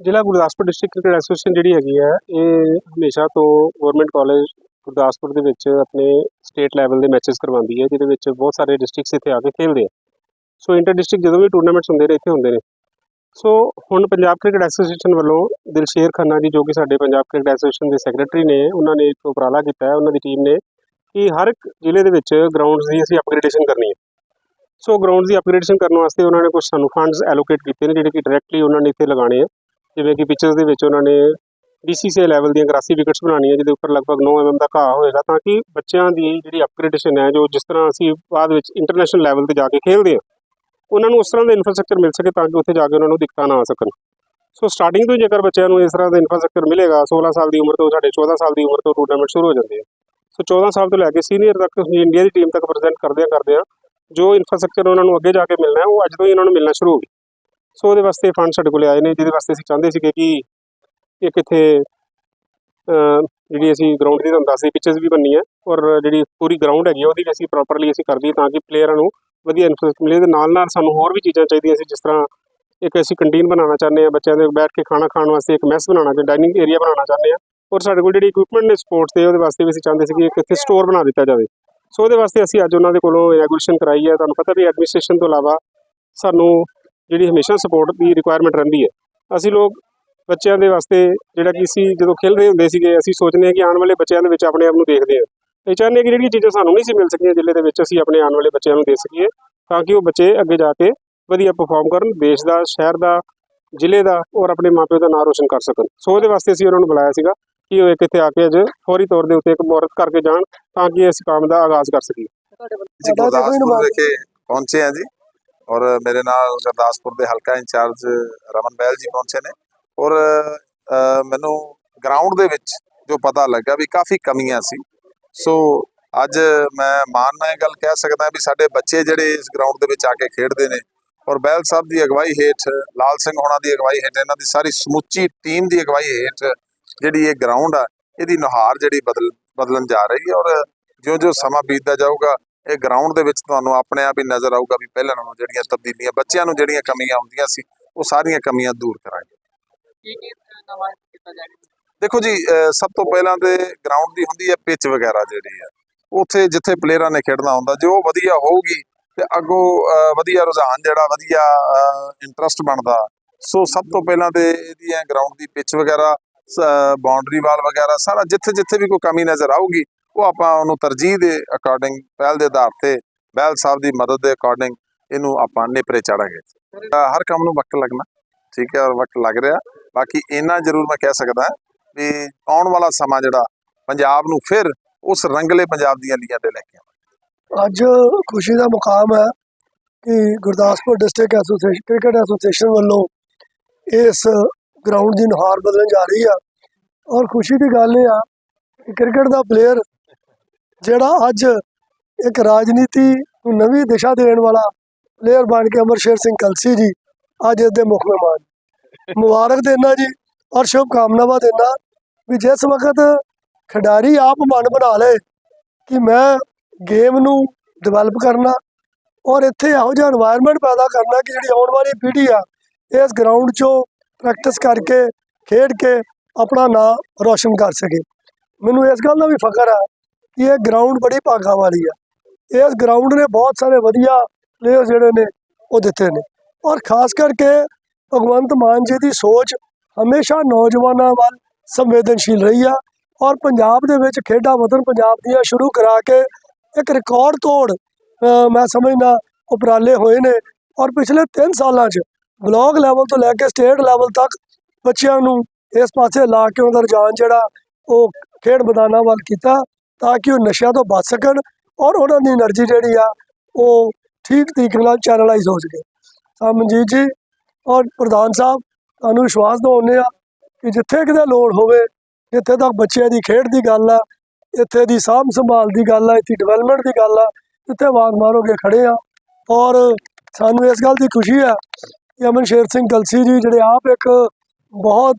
ਜ਼ਿਲ੍ਹਾ Gurdaspur district cricket association ਜਿਹੜੀ ਹੈਗੀ ਹੈ, ਇਹ ਹਮੇਸ਼ਾ ਤੋਂ ਗਵਰਨਮੈਂਟ ਕਾਲਜ ਗੁਰਦਾਸਪੁਰ ਦੇ ਵਿੱਚ ਆਪਣੇ ਸਟੇਟ ਲੈਵਲ ਦੇ ਮੈਚਸ ਕਰਵਾਉਂਦੀ ਹੈ, ਜਿਹਦੇ ਵਿੱਚ ਬਹੁਤ ਸਾਰੇ ਡਿਸਟ੍ਰਿਕਟਸ ਇੱਥੇ ਆ ਕੇ ਖੇਡਦੇ ਆ। ਸੋ ਇੰਟਰ ਡਿਸਟ੍ਰਿਕਟ ਜਦੋਂ ਵੀ ਟੂਰਨਾਮੈਂਟਸ ਹੁੰਦੇ ਨੇ, ਇੱਥੇ ਹੁੰਦੇ ਨੇ। ਸੋ ਹੁਣ ਪੰਜਾਬ ਕ੍ਰਿਕਟ ਐਸੋਸੀਏਸ਼ਨ ਵੱਲੋਂ ਦਿਲਸ਼ੇਰ ਖੰਨਾ ਜੀ, ਜੋ ਕਿ ਸਾਡੇ ਪੰਜਾਬ ਕ੍ਰਿਕਟ ਐਸੋਸੀਏਸ਼ਨ ਦੇ ਸੈਕਟਰੀ ਨੇ, ਉਹਨਾਂ ਨੇ ਇੱਕ ਉਪਰਾਲਾ ਕੀਤਾ ਹੈ, ਉਹਨਾਂ ਦੀ ਟੀਮ ਨੇ ਕਿ ਹਰ ਇੱਕ ਜ਼ਿਲ੍ਹੇ ਦੇ ਵਿੱਚ ਗਰਾਊਂਡਸ ਦੀ ਅਸੀਂ ਅਪਗ੍ਰੇਡੇਸ਼ਨ ਕਰਨੀ ਹੈ। ਸੋ ਗਰਾਊਂਡਸ ਦੀ ਅਪਗ੍ਰੇਡੇਸ਼ਨ ਕਰਨ ਵਾਸਤੇ ਉਹਨਾਂ ਨੇ ਕੁਝ ਸਾਨੂੰ ਫੰਡਸ ਐਲੋਕੇਟ ਕੀਤੇ ਨੇ, ਜਿਹੜੇ ਕਿ ਡਾਇਰੈਕਟਲੀ ਉਹਨਾਂ ਨੇ ਇੱਥੇ ਲਗਾਉਣੇ ਆ। ਜਿਵੇਂ ਕਿ ਪਿਚਰਸ ਦੇ ਵਿੱਚ ਉਹਨਾਂ ਨੇ BCCA ਲੈਵਲ ਦੀਆਂ ਗ੍ਰਾਸੀ ਵਿਕਟਸ ਬਣਾਉਣੀਆਂ, ਜਿਹਦੇ ਉੱਪਰ ਲਗਭਗ 9 mm ਦਾ ਘਾਹ ਹੋਏਗਾ ਤਾਂ ਕਿ ਬੱਚਿਆਂ ਦੀ ਜਿਹੜੀ ਅਪਗ੍ਰੇਡੇਸ਼ਨ ਹੈ, ਜੋ ਜਿਸ ਤਰ੍ਹਾਂ ਅਸੀਂ ਬਾਅਦ ਵਿੱਚ ਇੰਟਰਨੈਸ਼ਨਲ ਲੈਵਲ ਤੇ ਜਾ ਕੇ ਖੇਡਦੇ ਹਾਂ, ਉਹਨਾਂ ਨੂੰ ਉਸ ਤਰ੍ਹਾਂ ਦਾ ਇਨਫਰਾਸਟ੍ਰਕਚਰ ਮਿਲ ਸਕੇ ਤਾਂ ਕਿ ਉੱਥੇ ਜਾ ਕੇ ਉਹਨਾਂ ਨੂੰ ਦਿੱਕਤਾਂ ਨਾ ਆ ਸਕਣ। ਸੋ ਸਟਾਰਟਿੰਗ ਤੋਂ ਹੀ ਜੇਕਰ ਬੱਚਿਆਂ ਨੂੰ ਇਸ ਤਰ੍ਹਾਂ ਦਾ ਇਨਫਰਾਸਟ੍ਰਕਚਰ ਮਿਲੇਗਾ 16 ਸਾਲ ਦੀ ਉਮਰ ਤੋਂ ਸਾਡੇ 14 ਸਾਲ ਦੀ ਉਮਰ ਤੋਂ ਟੂਰਨਾਮੈਂਟ ਸ਼ੁਰੂ ਹੋ ਜਾਂਦੇ ਆ। ਸੋ 14 ਸਾਲ ਤੋਂ ਲੈ ਕੇ ਸੀਨੀਅਰ ਤੱਕ ਇੰਡੀਆ ਦੀ ਟੀਮ ਤੱਕ ਪ੍ਰੈਜ਼ੈਂਟ ਕਰਦੇ ਆ ਕਰਦੇ ਆ। ਜੋ ਇਨਫਰਾਸਟ੍ਰਕਚਰ ਉਹਨਾਂ ਨੂੰ ਅੱਗੇ ਜਾ ਕੇ ਮਿਲਣਾ ਹੈ, ਉਹ ਅੱਜ ਤੋਂ ਹੀ ਇਹਨਾਂ ਨੂੰ ਮਿਲਣਾ ਸ਼ੁਰੂ ਹੋ ਗਿਆ। ਸੋ ਉਹਦੇ ਵਾਸਤੇ ਫੰਡ ਸਾਡੇ ਕੋਲ ਆਏ ਨੇ ਜਿਹਦੇ ਵਾਸਤੇ ਅਸੀਂ ਚਾਹੁੰਦੇ ਸੀਗੇ ਕਿ ਇੱਕ ਇੱਥੇ ਜਿਹੜੀ ਅਸੀਂ ਗਰਾਊਂਡ ਦੀ ਤੁਹਾਨੂੰ ਦੱਸਦੇ ਪਿਚਸ ਵੀ ਬਣਨੀ ਹੈ ਔਰ ਜਿਹੜੀ ਪੂਰੀ ਗਰਾਊਂਡ ਹੈਗੀ ਆ, ਉਹਦੀ ਵੀ ਅਸੀਂ ਪ੍ਰੋਪਰਲੀ ਅਸੀਂ ਕਰਦੀ ਦਈਏ ਤਾਂ ਕਿ ਪਲੇਅਰਾਂ ਨੂੰ ਵਧੀਆ ਇਨਫੋਰਮੇਸ਼ਨ ਮਿਲੇ ਤੇ ਨਾਲ ਨਾਲ ਸਾਨੂੰ ਹੋਰ ਵੀ ਚੀਜ਼ਾਂ ਚਾਹੀਦੀਆਂ ਸੀ ਜਿਸ ਤਰ੍ਹਾਂ ਇੱਕ ਅਸੀਂ ਕੰਟੀਨ ਬਣਾਉਣਾ ਚਾਹੁੰਦੇ ਹਾਂ ਬੱਚਿਆਂ ਦੇ ਬੈਠ ਕੇ ਖਾਣਾ ਖਾਣ ਵਾਸਤੇ ਇੱਕ ਮੈਸ ਬਣਾਉਣਾ ਚਾਹੁੰਦੇ ਡਾਈਨਿੰਗ ਏਰੀਆ ਬਣਾਉਣਾ ਚਾਹੁੰਦੇ ਹਾਂ ਔਰ ਸਾਡੇ ਕੋਲ ਜਿਹੜੀ ਇਕਵਿਪਮੈਂਟ ਨੇ ਸਪੋਰਟਸ ਦੇ ਉਹਦੇ ਵਾਸਤੇ ਵੀ ਅਸੀਂ ਚਾਹੁੰਦੇ ਸੀ ਕਿ ਇੱਕ ਇੱਥੇ ਸਟੋਰ ਬਣਾ ਦਿੱਤਾ ਜਾਵੇ। ਸੋ ਉਹਦੇ ਵਾਸਤੇ ਅਸੀਂ ਅੱਜ ਉਹਨਾਂ ਦੇ ਕੋਲੋਂ ਰੈਗੂਲੇਸ਼ਨ ਕਰਾਈ ਹੈ। ਤੁਹਾਨੂੰ ਪਤਾ ਵੀ ਐਡਮਿਨਿਸਟ੍ਰੇਸ਼ਨ ਤੋਂ ਇਲਾਵਾ ਸਾਨੂੰ ਜਿਹੜੀ ਹਮੇਸ਼ਾ ਸਪੋਰਟ ਦੀ ਰਿਕੁਆਇਰਮੈਂਟ ਰਹਿੰਦੀ ਹੈ। ਅਸੀਂ ਲੋਕ ਬੱਚਿਆਂ ਦੇ ਵਾਸਤੇ ਜਿਹੜਾ ਕਿ ਅਸੀਂ ਜਦੋਂ ਖੇਡ ਰਹੇ ਹੁੰਦੇ ਸੀਗੇ ਅਸੀਂ ਸੋਚਦੇ ਹਾਂ ਕਿ ਆਉਣ ਵਾਲੇ ਬੱਚਿਆਂ ਦੇ ਵਿੱਚ ਆਪਣੇ ਆਪ ਨੂੰ ਦੇਖਦੇ ਹਾਂ। ਇਹ ਚਾਹੁੰਦੇ ਹਾਂ ਕਿ ਜਿਹੜੀਆਂ ਚੀਜ਼ਾਂ ਸਾਨੂੰ ਨਹੀਂ ਸੀ ਮਿਲ ਸਕੀਆਂ ਜ਼ਿਲ੍ਹੇ ਦੇ ਵਿੱਚ ਅਸੀਂ ਆਪਣੇ ਆਉਣ ਵਾਲੇ ਬੱਚਿਆਂ ਨੂੰ ਦੇ ਸਕੀਏ ਤਾਂ ਕਿ ਉਹ ਬੱਚੇ ਅੱਗੇ ਜਾ ਕੇ ਵਧੀਆ ਪਰਫਾਰਮ ਕਰਨ ਦੇਸ਼ ਦਾ ਸ਼ਹਿਰ ਦਾ ਜ਼ਿਲ੍ਹੇ ਦਾ ਔਰ ਆਪਣੇ ਮਾਪਿਓ ਦਾ ਨਾਮ ਰੋਸ਼ਨ ਕਰ ਸਕਣ। ਸੋ ਉਹਦੇ ਵਾਸਤੇ ਅਸੀਂ ਉਹਨਾਂ ਨੂੰ ਬੁਲਾਇਆ ਸੀਗਾ ਕਿ ਉਹ ਇੱਕ ਇੱਥੇ ਆ ਕੇ ਅੱਜ ਫੌਰੀ ਤੌਰ ਦੇ ਉੱਤੇ ਇੱਕ ਮੁਹਰਤ ਕਰਕੇ ਜਾਣ ਤਾਂ ਕਿ ਇਸ ਕੰਮ ਦਾ ਆਗਾਜ਼ ਕਰ ਸਕੀਏ। ਜੀ ਗੁਰਦਾਸਪੁਰ ਵਿਖੇ ਪਹੁੰਚੇ ਆ ਜੀ। ਔਰ ਮੇਰੇ ਨਾਲ ਗੁਰਦਾਸਪੁਰ ਦੇ ਹਲਕਾ ਇੰਚਾਰਜ ਰਮਨ ਬੈਲ ਜੀ ਪਹੁੰਚੇ ਨੇ। ਔਰ ਮੈਨੂੰ ਗਰਾਊਂਡ ਦੇ ਵਿੱਚ ਜੋ ਪਤਾ ਲੱਗਾ ਵੀ ਕਾਫੀ ਕਮੀਆਂ ਸੀ। ਸੋ, ਅੱਜ ਮੈਂ ਮਾਣ ਨਾਲ ਇਹ ਗੱਲ ਕਹਿ ਸਕਦਾ ਵੀ ਸਾਡੇ ਬੱਚੇ ਜਿਹੜੇ ਇਸ ਗਰਾਊਂਡ ਦੇ ਵਿੱਚ ਆ ਕੇ ਖੇਡਦੇ ਨੇ, ਔਰ ਬੈਲ ਸਾਹਿਬ ਦੀ ਅਗਵਾਈ ਹੇਠ, ਲਾਲ ਸਿੰਘ ਹੋਣਾ ਦੀ ਅਗਵਾਈ ਹੇਠ, ਇਹਨਾਂ ਦੀ ਸਾਰੀ ਸਮੁੱਚੀ ਟੀਮ ਦੀ ਅਗਵਾਈ ਹੇਠ ਜਿਹੜੀ ਇਹ ਗਰਾਊਂਡ ਆ, ਇਹਦੀ ਨੁਹਾਰ ਜਿਹੜੀ ਬਦਲ, ਬਦਲਣ ਜਾ ਰਹੀ ਹੈ। ਔਰ ਜਿਉਂ-ਜਿਉਂ ਸਮਾਂ ਬੀਤਦਾ ਜਾਊਗਾ ਇਹ ਗਰਾਊਂਡ ਦੇ ਵਿੱਚ ਤੁਹਾਨੂੰ ਆਪਣੇ ਆਪ ਹੀ ਨਜ਼ਰ ਆਊਗਾ ਵੀ ਪਹਿਲਾਂ ਨਾਲੋਂ ਜਿਹੜੀਆਂ ਤਬਦੀਲੀਆਂ ਬੱਚਿਆਂ ਨੂੰ ਜਿਹੜੀਆਂ ਕਮੀਆਂ ਹੁੰਦੀਆਂ ਸੀ ਉਹ ਸਾਰੀਆਂ ਕਮੀਆਂ ਦੂਰ ਕਰਾਂਗੇ। ਕੀ ਕੀ ਨਵਾਂ ਕੀਤਾ ਜਾਏਗਾ ਦੇਖੋ ਜੀ ਸਭ ਤੋਂ ਪਹਿਲਾਂ ਤੇ ਗਰਾਊਂਡ ਦੀ ਹੁੰਦੀ ਹੈ ਪਿਚ ਵਗੈਰਾ ਜਿਹੜੀ ਹੈ। ਉੱਥੇ ਜਿੱਥੇ ਪਲੇਅਰਾਂ ਨੇ ਖੇਡਣਾ ਹੁੰਦਾ ਜੇ ਉਹ ਵਧੀਆ ਹੋਊਗੀ ਤੇ ਅੱਗੋਂ ਵਧੀਆ ਰੁਝਾਨ ਜਿਹੜਾ ਵਧੀਆ ਇੰਟਰਸਟ ਬਣਦਾ। ਸੋ ਸਭ ਤੋਂ ਪਹਿਲਾਂ ਤੇ ਇਹਦੀਆਂ ਗਰਾਊਂਡ ਦੀ ਪਿਚ ਵਗੈਰਾ ਬਾਉਂਡਰੀ ਵਾਲ ਵਗੈਰਾ ਸਾਰਾ ਜਿੱਥੇ ਜਿੱਥੇ ਵੀ ਕੋਈ ਕਮੀ ਨਜ਼ਰ ਆਊਗੀ ਉਹ ਆਪਾਂ ਉਹਨੂੰ ਤਰਜੀਹ ਦੇ ਅਕੋਰਡਿੰਗ ਪਹਿਲ ਦੇ ਆਧਾਰ ਤੇ ਬੈਲ ਸਾਹਿਬ ਦੀ ਮਦਦ ਦੇ ਅਕੋਰਡਿੰਗ ਇਹਨੂੰ ਆਪਾਂ ਨੇਪਰੇ ਚਾੜਾਂਗੇ। ਹਰ ਕੰਮ ਨੂੰ ਵਕਤ ਲੱਗਣਾ, ਠੀਕ ਹੈ, ਔਰ ਵਕਤ ਲੱਗ ਰਿਹਾ। ਬਾਕੀ ਇੰਨਾ ਜ਼ਰੂਰ ਮੈਂ ਕਹਿ ਸਕਦਾ ਵੀ ਆਉਣ ਵਾਲਾ ਸਮਾਂ ਜਿਹੜਾ ਪੰਜਾਬ ਨੂੰ ਫਿਰ ਉਸ ਰੰਗਲੇ ਪੰਜਾਬ ਦੀਆਂ ਲੀਆਂ ਤੇ ਲੈ ਕੇ ਆਵੇ ਅੱਜ ਖੁਸ਼ੀ ਦਾ ਮੁਕਾਮ ਹੈ ਕਿ Gurdaspur district association, cricket association ਵੱਲੋਂ ਇਸ ਗਰਾਊਂਡ ਦੀ ਨੁਹਾਰ ਬਦਲਣ ਜਾ ਰਹੀ ਆ। ਔਰ ਖੁਸ਼ੀ ਦੀ ਗੱਲ ਇਹ ਆ ਕਿ ਕ੍ਰਿਕਟ ਦਾ ਪਲੇਅਰ ਜਿਹੜਾ ਅੱਜ ਇੱਕ ਰਾਜਨੀਤੀ ਨੂੰ ਨਵੀਂ ਦਿਸ਼ਾ ਦੇਣ ਵਾਲਾ ਪਲੇਅਰ ਬਣ ਕੇ ਅਮਰ ਸ਼ੇਰ ਸਿੰਘ ਕਲਸੀ ਜੀ ਅੱਜ ਇਸ ਦੇ ਮੁੱਖ ਮਹਿਮਾਨ ਮੁਬਾਰਕ ਦੇਣਾ ਜੀ ਔਰ ਸ਼ੁਭ ਕਾਮਨਾਵਾਂ ਦੇਣਾ ਵੀ ਜਿਸ ਵਕਤ ਖਿਡਾਰੀ ਆਪ ਮਨ ਬਣਾ ਲਏ ਕਿ ਮੈਂ ਗੇਮ ਨੂੰ ਡਿਵੈਲਪ ਕਰਨਾ ਔਰ ਇੱਥੇ ਇਹੋ ਜਿਹਾ এনवायरमेंट ਪੈਦਾ ਕਰਨਾ ਕਿ ਜਿਹੜੀ ਆਉਣ ਵਾਲੀ ਪੀੜ੍ਹੀ ਆ, ਇਸ ਗਰਾਊਂਡ 'ਚੋਂ ਪ੍ਰੈਕਟਿਸ ਕਰਕੇ, ਖੇਡ ਕੇ ਆਪਣਾ ਨਾਮ ਰੋਸ਼ਨ ਕਰ ਸਕੇ। ਮੈਨੂੰ ਇਸ ਗੱਲ ਦਾ ਵੀ ਫਖਰ ਆ ਕਿ ਇਹ ਗਰਾਊਂਡ ਬੜੀ ਭਾਗਾਂ ਵਾਲੀ ਆ। ਇਸ ਗਰਾਊਂਡ ਨੇ ਬਹੁਤ ਸਾਰੇ ਵਧੀਆ ਪਲੇਅਰ ਜਿਹੜੇ ਨੇ, ਉਹ ਦਿੱਤੇ ਨੇ। ਔਰ ਖਾਸ ਕਰਕੇ ਭਗਵੰਤ ਮਾਨ ਜੀ ਦੀ ਸੋਚ ਹਮੇਸ਼ਾ ਨੌਜਵਾਨਾਂ ਵੱਲ ਸੰਵੇਦਨਸ਼ੀਲ ਰਹੀ ਆ। ਔਰ ਪੰਜਾਬ ਦੇ ਵਿੱਚ ਖੇਡਾਂ ਵਤਨ ਪੰਜਾਬ ਦੀਆਂ ਸ਼ੁਰੂ ਕਰਾ ਕੇ ਇੱਕ ਰਿਕਾਰਡ ਤੋੜ ਮੈਂ ਸਮਝਦਾ ਉਪਰਾਲੇ ਹੋਏ ਨੇ। ਔਰ ਪਿਛਲੇ 3 ਸਾਲਾਂ 'ਚ ਬਲਾਕ ਲੈਵਲ ਤੋਂ ਲੈ ਕੇ ਸਟੇਟ ਲੈਵਲ ਤੱਕ ਬੱਚਿਆਂ ਨੂੰ ਇਸ ਪਾਸੇ ਲਾ ਕੇ ਉਹਨਾਂ ਦਾ ਰੁਝਾਨ ਜਿਹੜਾ ਉਹ ਖੇਡ ਮੈਦਾਨਾਂ ਵੱਲ ਕੀਤਾ। ਤਾਂ ਕਿ ਉਹ ਨਸ਼ਿਆਂ ਤੋਂ ਬਚ ਸਕਣ ਔਰ ਉਹਨਾਂ ਦੀ એનર્ਜੀ ਜਿਹੜੀ ਆ ਉਹ ਠੀਕ ਤਰੀਕੇ ਨਾਲ ਚੈਨਲਾਈਜ਼ ਹੋ ਸਕੇ। ਤਾਂ ਮਨਜੀਤ ਜੀ ਔਰ ਪ੍ਰਧਾਨ ਸਾਹਿਬ, ਤੁਹਾਨੂੰ ਵਿਸ਼ਵਾਸ ਦਿਵਾਉਂਦੇ ਆ ਕਿ ਜਿੱਥੇ ਕਿਤੇ ਲੋੜ ਹੋਵੇ, ਜਿੱਥੇ ਤੱਕ ਬੱਚਿਆਂ ਦੀ ਖੇਡ ਦੀ ਗੱਲ ਆ, ਇੱਥੇ ਦੀ ਸਾਂਭ ਸੰਭਾਲ ਦੀ ਗੱਲ ਆ, ਇੱਥੇ ਡਿਵੈਲਪਮੈਂਟ ਦੀ ਗੱਲ ਆ, ਇੱਥੇ ਵਾਰ ਆਵਾਜ਼ ਮਾਰੋਗੇ ਖੜੇ ਆ। ਔਰ ਸਾਨੂੰ ਇਸ ਗੱਲ ਦੀ ਖੁਸ਼ੀ ਆ ਕਿ ਅਮਨ ਸ਼ੇਰ ਸਿੰਘ ਦਲਸੀ ਜੀ, ਜਿਹੜੇ ਆਪ ਇੱਕ ਬਹੁਤ